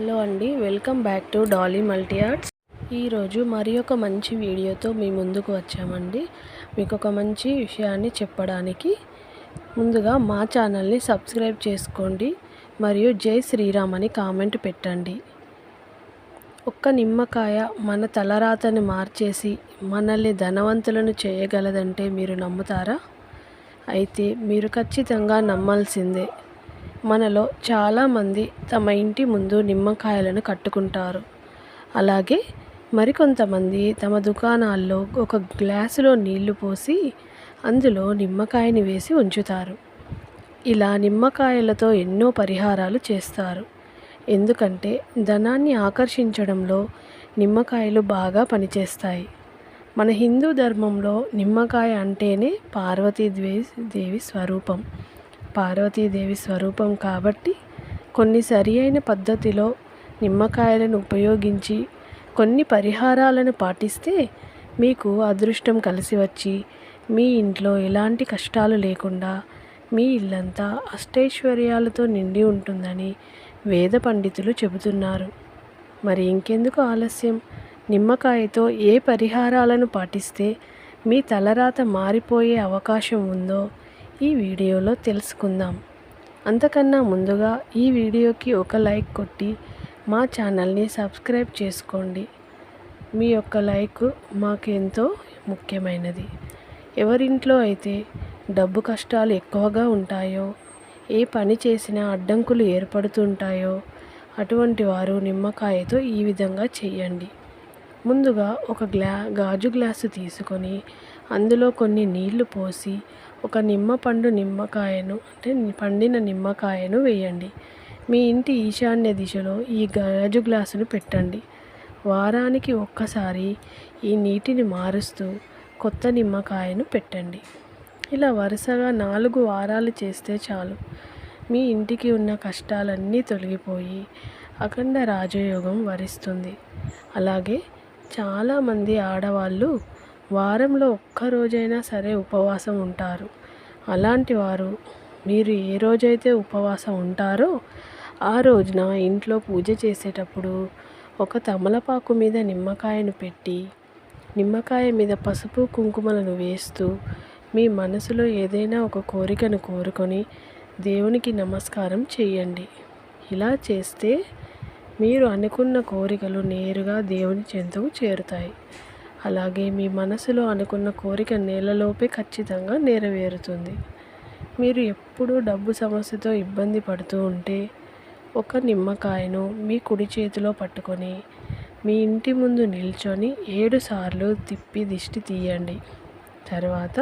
Hello అండి welcome back to Dolly Multi Arts. ఈరోజు మరి ఒక మంచి వీడియోతో మీ ముందుకు వచ్చామండి. మీకు ఒక మంచి విషయాన్ని చెప్పడానికి ముందుగా మా ఛానల్ని సబ్స్క్రైబ్ చేసుకోండి మరియు జై శ్రీరామ్ అని కామెంట్ పెట్టండి. ఒక్క నిమ్మకాయ మన తలరాతని మార్చేసి మనల్ని ధనవంతులను చేయగలదంటే మీరు నమ్ముతారా? అయితే మీరు ఖచ్చితంగా నమ్మాల్సిందే. మనలో చాలామంది తమ ఇంటి ముందు నిమ్మకాయలను కట్టుకుంటారు. అలాగే మరికొంతమంది తమ దుకాణాల్లో ఒక గ్లాసులో నీళ్ళు పోసి అందులో నిమ్మకాయని వేసి ఉంచుతారు. ఇలా నిమ్మకాయలతో ఎన్నో పరిహారాలు చేస్తారు. ఎందుకంటే ధనాన్ని ఆకర్షించడంలో నిమ్మకాయలు బాగా పనిచేస్తాయి. మన హిందూ ధర్మంలో నిమ్మకాయ అంటేనే పార్వతీదేవి దేవి స్వరూపం. పార్వతీదేవి స్వరూపం కాబట్టి కొన్ని సరి అయిన పద్ధతిలో నిమ్మకాయలను ఉపయోగించి కొన్ని పరిహారాలను పాటిస్తే మీకు అదృష్టం కలిసి వచ్చి మీ ఇంట్లో ఎలాంటి కష్టాలు లేకుండా మీ ఇల్లంతా అష్టైశ్వర్యాలతో నిండి ఉంటుందని వేద పండితులు చెబుతున్నారు. మరి ఇంకెందుకు ఆలస్యం? నిమ్మకాయతో ఏ పరిహారాలను పాటిస్తే మీ తలరాత మారిపోయే అవకాశం ఉందో ఈ వీడియోలో తెలుసుకుందాం. అంతకన్నా ముందుగా ఈ వీడియోకి ఒక లైక్ కొట్టి మా ఛానల్ని సబ్స్క్రైబ్ చేసుకోండి. మీ యొక్క లైక్ మాకు ఎంతో ముఖ్యమైనది. ఎవరింట్లో అయితే డబ్బు కష్టాలు ఎక్కువగా ఉంటాయో ఏ పని చేసినా అడ్డంకులు ఏర్పడుతుంటాయో అటువంటి వారు నిమ్మకాయతో ఈ విధంగా చేయండి. ముందుగా ఒక గ్లా గాజు గ్లాసు తీసుకొని అందులో కొన్ని నీళ్ళు పోసి ఒక నిమ్మ పండు నిమ్మకాయను అంటే పండిన నిమ్మకాయను వేయండి. మీ ఇంటి ఈశాన్య దిశలో ఈ గాజు గ్లాసును పెట్టండి. వారానికి ఒక్కసారి ఈ నీటిని మారుస్తూ కొత్త నిమ్మకాయను పెట్టండి. ఇలా వరుసగా నాలుగు వారాలు చేస్తే చాలు. మీ ఇంటికి ఉన్న కష్టాలన్నీ తొలగిపోయి అఖండ రాజయోగం వరిస్తుంది. అలాగే చాలామంది ఆడవాళ్ళు వారంలో ఒక్క రోజైనా సరే ఉపవాసం ఉంటారు. అలాంటి వారు మీరు ఏ రోజైతే ఉపవాసం ఉంటారో ఆ రోజున ఇంట్లో పూజ చేసేటప్పుడు ఒక తమలపాకు మీద నిమ్మకాయను పెట్టి నిమ్మకాయ మీద పసుపు కుంకుమలను వేస్తూ మీ మనసులో ఏదైనా ఒక కోరికను కోరుకొని దేవునికి నమస్కారం చేయండి. ఇలా చేస్తే మీరు అనుకున్న కోరికలు నేరుగా దేవుని చెంతకు చేరుతాయి. అలాగే మీ మనసులో అనుకున్న కోరిక నెలలోపే ఖచ్చితంగా నెరవేరుతుంది. మీరు ఎప్పుడూ డబ్బు సమస్యతో ఇబ్బంది పడుతూ ఉంటే ఒక నిమ్మకాయను మీ కుడి చేతిలో పట్టుకొని మీ ఇంటి ముందు నిల్చొని ఏడు సార్లు తిప్పి దిష్టి తీయండి. తర్వాత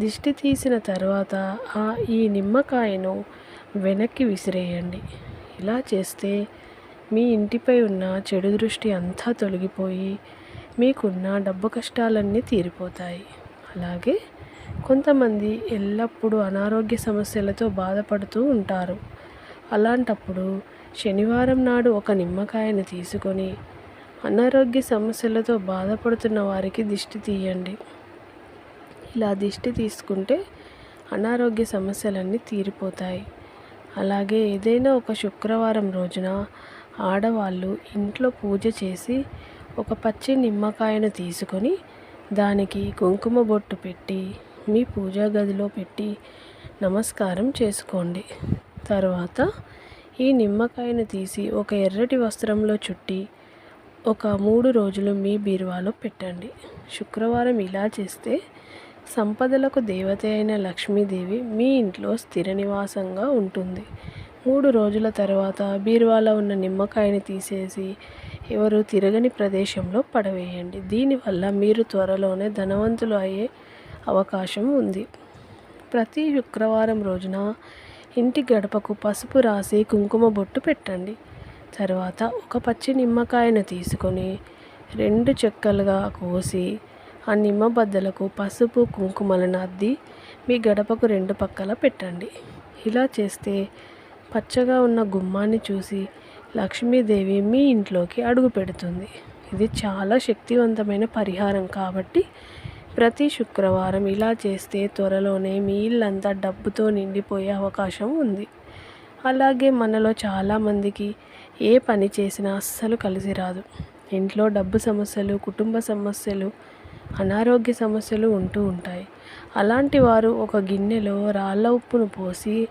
దిష్టి తీసిన తర్వాత ఆ ఈ నిమ్మకాయను వెనక్కి విసిరేయండి. ఇలా చేస్తే మీ ఇంటిపై ఉన్న చెడు దృష్టి అంతా తొలగిపోయి మీకున్న డబ్బు కష్టాలన్నీ తీరిపోతాయి. అలాగే కొంతమంది ఎల్లప్పుడూ అనారోగ్య సమస్యలతో బాధపడుతూ ఉంటారు. అలాంటప్పుడు శనివారం నాడు ఒక నిమ్మకాయను తీసుకొని అనారోగ్య సమస్యలతో బాధపడుతున్న వారికి దిష్టి తీయండి. ఇలా దిష్టి తీసుకుంటే అనారోగ్య సమస్యలన్నీ తీరిపోతాయి. అలాగే ఏదైనా ఒక శుక్రవారం రోజున ఆడవాళ్ళు ఇంట్లో పూజ చేసి ఒక పచ్చి నిమ్మకాయను తీసుకొని దానికి కుంకుమ బొట్టు పెట్టి మీ పూజా గదిలో పెట్టి నమస్కారం చేసుకోండి. తర్వాత ఈ నిమ్మకాయను తీసి ఒక ఎర్రటి వస్త్రంలో చుట్టి ఒక మూడు రోజులు మీ బీరువాలో పెట్టండి. శుక్రవారం ఇలా చేస్తే సంపదలకు దేవత అయిన లక్ష్మీదేవి మీ ఇంట్లో స్థిర నివాసంగా ఉంటుంది. మూడు రోజుల తర్వాత బీరువాలో ఉన్న నిమ్మకాయని తీసేసి ఎవరు తిరగని ప్రదేశంలో పడవేయండి. దీనివల్ల మీరు త్వరలోనే ధనవంతులు అయ్యే అవకాశం ఉంది. ప్రతి శుక్రవారం రోజున ఇంటి గడపకు పసుపు రాసి కుంకుమ బొట్టు పెట్టండి. తర్వాత ఒక పచ్చి నిమ్మకాయను తీసుకొని రెండు చెక్కలుగా కోసి ఆ నిమ్మ బద్దలకు పసుపు కుంకుమలను అద్ది మీ గడపకు రెండు పక్కల పెట్టండి. ఇలా చేస్తే పచ్చగా ఉన్న గుమ్మాన్ని చూసి లక్ష్మీదేవి మీ ఇంట్లోకి అడుగు పెడుతుంది. ఇది చాలా శక్తివంతమైన పరిహారం కాబట్టి ప్రతి శుక్రవారం ఇలా చేస్తే త్వరలోనే మీ ఇల్లంతా డబ్బుతో నిండిపోయే అవకాశం ఉంది. అలాగే మనలో చాలామందికి ఏ పని చేసినా అస్సలు కలిసి రాదు. ఇంట్లో డబ్బు సమస్యలు కుటుంబ సమస్యలు అనారోగ్య సమస్యలు ఉంటూ ఉంటాయి. అలాంటి వారు ఒక గిన్నెలో రాళ్ళ ఉప్పును పోసి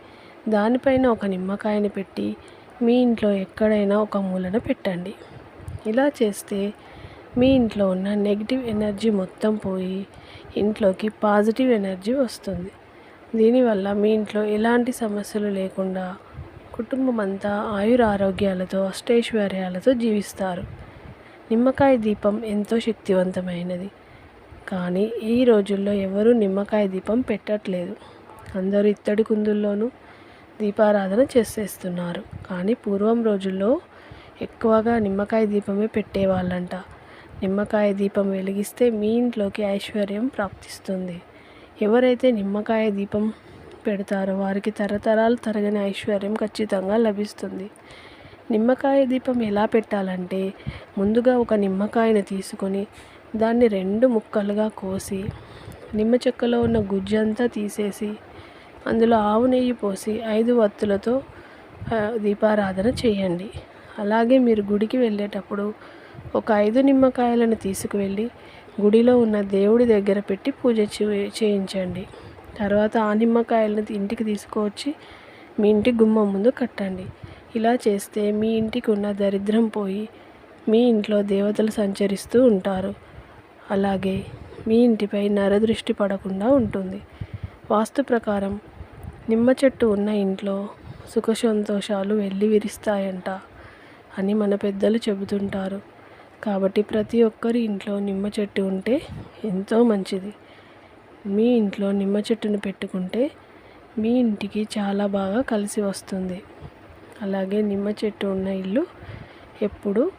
దానిపైన ఒక నిమ్మకాయని పెట్టి మీ ఇంట్లో ఎక్కడైనా ఒక మూలన పెట్టండి. ఇలా చేస్తే మీ ఇంట్లో ఉన్న నెగిటివ్ ఎనర్జీ మొత్తం పోయి ఇంట్లోకి పాజిటివ్ ఎనర్జీ వస్తుంది. దీనివల్ల మీ ఇంట్లో ఎలాంటి సమస్యలు లేకుండా కుటుంబం అంతా ఆయుర ఆరోగ్యాలతో అష్టైశ్వర్యాలతో జీవిస్తారు. నిమ్మకాయ దీపం ఎంతో శక్తివంతమైనది. కానీ ఈ రోజుల్లో ఎవరు నిమ్మకాయ దీపం పెట్టట్లేదు. అందరూ ఇత్తడి కుందుల్లోనూ దీపారాధన చేసేస్తున్నారు. కానీ పూర్వం రోజుల్లో ఎక్కువగా నిమ్మకాయ దీపమే పెట్టేవాళ్ళంట. నిమ్మకాయ దీపం వెలిగిస్తే మీ ఇంట్లోకి ఐశ్వర్యం ప్రాప్తిస్తుంది. ఎవరైతే నిమ్మకాయ దీపం పెడతారో వారికి తరతరాలు తరగని ఐశ్వర్యం ఖచ్చితంగా లభిస్తుంది. నిమ్మకాయ దీపం ఎలా పెట్టాలంటే ముందుగా ఒక నిమ్మకాయను తీసుకొని దాన్ని రెండు ముక్కలుగా కోసి నిమ్మ చెక్కలో ఉన్న గుజ్జంతా తీసేసి అందులో ఆవు నెయ్యి పోసి ఐదు వత్తులతో దీపారాధన చేయండి. అలాగే మీరు గుడికి వెళ్ళేటప్పుడు ఒక ఐదు నిమ్మకాయలను తీసుకువెళ్ళి గుడిలో ఉన్న దేవుడి దగ్గర పెట్టి పూజ చేయించండి. తర్వాత ఆ నిమ్మకాయలను ఇంటికి తీసుకువచ్చి మీ ఇంటి గుమ్మం ముందు కట్టండి. ఇలా చేస్తే మీ ఇంటికి ఉన్న దరిద్రం పోయి మీ ఇంట్లో దేవతలు సంచరిస్తూ ఉంటారు. అలాగే మీ ఇంటిపై నరదృష్టి పడకుండా ఉంటుంది. వాస్తు ప్రకారం నిమ్మ చెట్టు ఉన్న ఇంట్లో సుఖ సంతోషాలు వెళ్ళి విరిస్తాయంట అని మన పెద్దలు చెబుతుంటారు. కాబట్టి ప్రతి ఒక్కరి ఇంట్లో నిమ్మ చెట్టు ఉంటే ఎంతో మంచిది. మీ ఇంట్లో నిమ్మ చెట్టును పెట్టుకుంటే మీ ఇంటికి చాలా బాగా కలిసి వస్తుంది. అలాగే నిమ్మ చెట్టు ఉన్న ఇల్లు ఎప్పుడు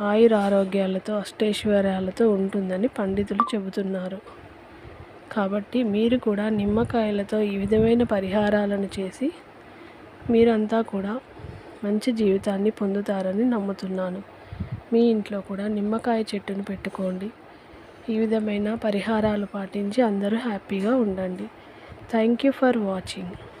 ఆయుర ఆరోగ్యాలతో అష్టైశ్వర్యాలతో ఉంటుందని పండితులు చెబుతున్నారు. కాబట్టి మీరు కూడా నిమ్మకాయలతో ఈ విధమైన పరిహారాలను చేసి మీరంతా కూడా మంచి జీవితాన్ని పొందుతారని నమ్ముతున్నాను. మీ ఇంట్లో కూడా నిమ్మకాయ చెట్టును పెట్టుకోండి. ఈ విధమైన పరిహారాలు పాటించి అందరూ హ్యాపీగా ఉండండి. Thank you for watching.